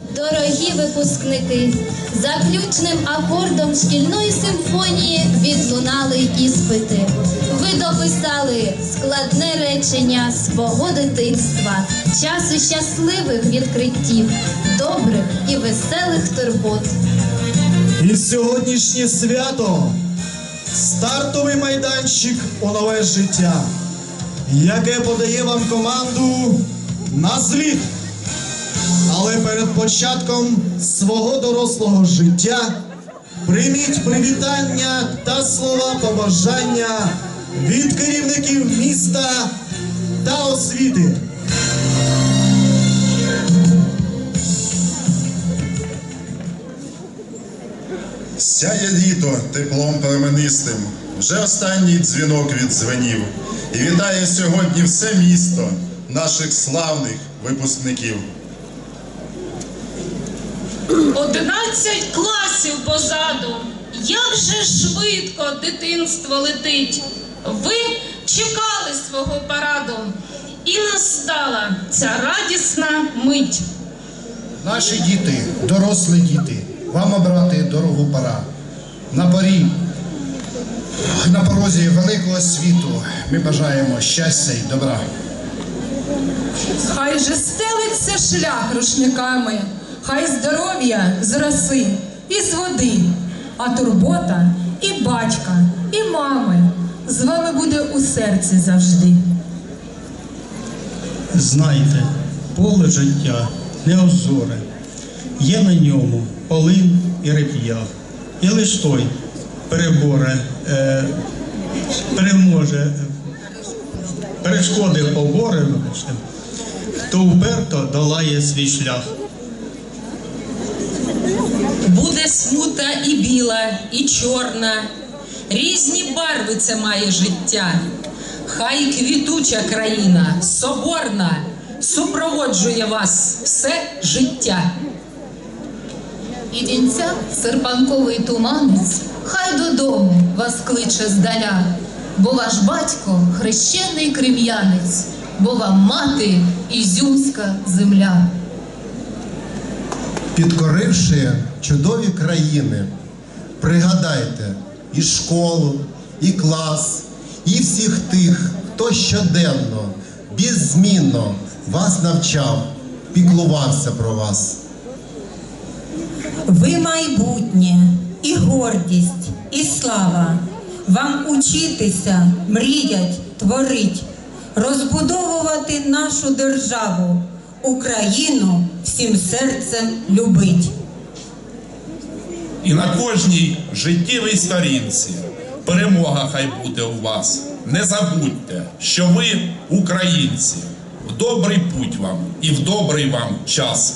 Дорогі випускники, заключним акордом шкільної симфонії відлунали іспити. Ви дописали складне речення свого дитинства, часу щасливих відкриттів, добрих і веселих турбот. І сьогоднішнє свято стартовий майданчик у нове життя, яке подає вам команду на зліт. Але перед початком свого дорослого життя прийміть привітання та слова побажання від керівників міста та освіти. Сяє літо теплом променистим, вже останній дзвінок віддзвенів. І вітає сьогодні все місто наших славних випускників. Одинадцять класів позаду. Як же швидко дитинство летить. Ви чекали свого параду, і настала ця радісна мить. Наші діти, дорослі діти, вам обрати дорогу пора. На порі, на порозі великого світу ми бажаємо щастя і добра. Хай же стелиться шлях рушниками, хай здоров'я з роси і з води, а турбота і батька, і мами з вами буде у серці завжди. Знайте, поле життя неозоре, є на ньому полин і реп'я, і лиш той переборе, е, переможе, перешкоди поборе, хто вперто долає свій шлях. Буде смута і біла, і чорна, різні барви це має життя. Хай квітуча країна, соборна, супроводжує вас все життя. І вінця серпанковий туманець, хай додому вас кличе здаля, бо ваш батько хрещений крем'янець, бо вам мати ізюмська земля. Підкоривши чудові країни, пригадайте і школу, і клас, і всіх тих, хто щоденно, беззмінно вас навчав, піклувався про вас. Ви майбутнє, і гордість, і слава. Вам учитися, мріять, творить, розбудовувати нашу державу, Україну всім серцем любить. І на кожній життєвій сторінці перемога хай буде у вас. Не забудьте, що ви українці. В добрий путь вам і в добрий вам час.